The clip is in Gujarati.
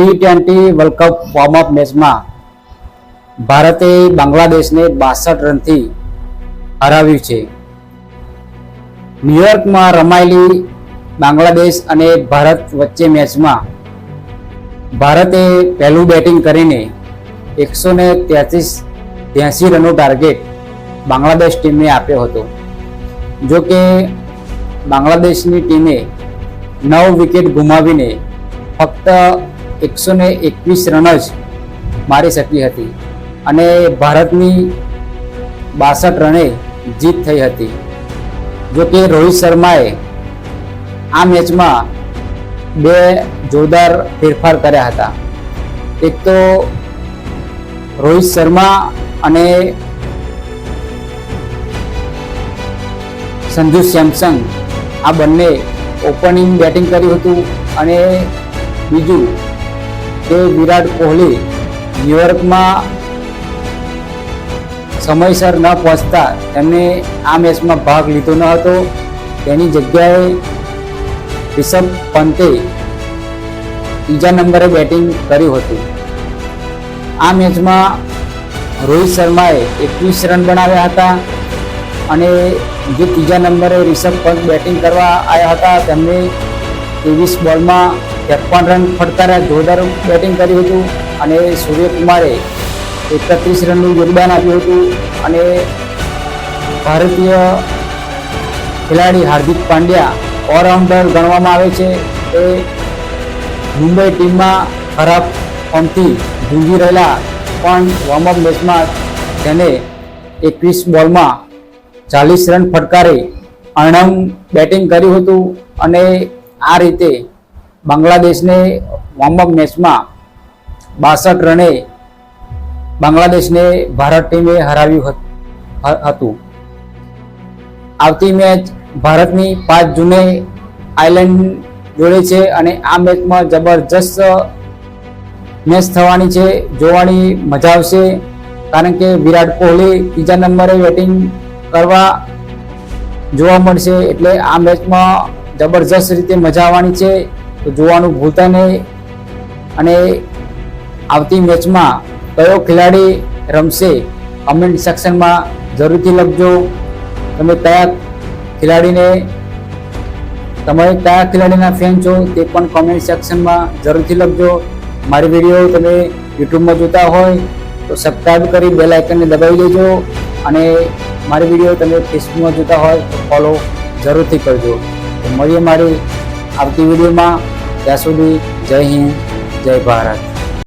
T twenty world cup warm up મેચમાં ભારતે બાંગ્લાદેશને બાસઠ રનથી હરાવ્યું છે. ન્યુયોર્કમાં રમાયેલી બાંગ્લાદેશ અને ભારત વચ્ચે મેચમાં ભારતે પહેલું બેટિંગ કરીને એકસો ને તેત્રીસ ત્યાસી રનનો ટાર્ગેટ બાંગ્લાદેશ ટીમને આપ્યો હતો. જો કે બાંગ્લાદેશની ટીમે નવ વિકેટ ગુમાવીને ફક્ત એકસો ને એકવીસ રન જ મારી શકી હતી અને ભારતની બાસઠ રને જીત થઈ હતી. જો કે રોહિત શર્માએ આ મેચમાં બે જોરદાર ફેરફાર કર્યા હતા. એક તો રોહિત શર્મા અને સંજુ સેમસંગ આ બંને ઓપનિંગ બેટિંગ કર્યું હતું અને બીજું કે વિરાટ કોહલી ન્યુયોર્કમાં સમયસર ન પહોંચતા તેમણે આ મેચમાં ભાગ લીધો ન હતો. તેની જગ્યાએ રિષભ પંતે ત્રીજા નંબરે બેટિંગ કર્યું હતું. આ મેચમાં રોહિત શર્માએ એકવીસ રન બનાવ્યા હતા અને જે ત્રીજા નંબરે રિષભ પંત બેટિંગ કરવા આવ્યા હતા તેમને ત્રેવીસ બોલમાં ત્રેપન રન ફટકાર્યા જોરદાર બેટિંગ કર્યું હતું અને સૂર્યકુમારે એકત્રીસ રનનું યોગદાન આપ્યું હતું અને ભારતીય ખેલાડી હાર્દિક પાંડ્યા ઓલરાઉન્ડર ગણવામાં આવે છે. એ મુંબઈ ટીમમાં ખરાબ ફોર્મથી ઝૂંઝી રહેલા પણ વોર્મઅપ મેચમાં તેને એકવીસ બોલમાં ચાલીસ રન ફટકારી અણમ બેટિંગ કર્યું હતું અને આ રીતે બાંગ્લાદેશને વોર્મઅપ મેચમાં બાસઠ રને બાંગ્લાદેશને ભારત ટીમે હરાવ્યું હતું આવતી મેચ ભારતની પાંચ જૂને આયર્લેન્ડ જોડે છે અને આ મેચમાં જબરજસ્ત મેચ થવાની છે, જોવાની મજા આવશે, કારણ કે વિરાટ કોહલી ત્રીજા નંબરે બેટિંગ કરવા જોવા મળશે, એટલે આ મેચમાં જબરજસ્ત રીતે મજા આવવાની છે. તો જોવાનું ભૂલતા નહીં. અને આવતી મેચમાં કયો ખેલાડી રમશે કમેન્ટ સેક્શનમાં જરૂરથી લખજો. તમે કયા ખેલાડીને, તમે કયા ખેલાડીના ફેન છો તે પણ કોમેન્ટ સેક્શનમાં જરૂરથી લખજો. મારી વીડિયો તમે યુટ્યુબમાં જોતા હોય તો સબસ્ક્રાઈબ કરી બેલ આઇકનને દબાવી દેજો. અને મારી વીડિયો તમે ફેસબુકમાં જોતા હોય તો ફોલો જરૂરથી કરજો. મળીએ મારી આવતી વિડીયોમાં ત્યાં સુધી જય હિન્દ જય ભારત.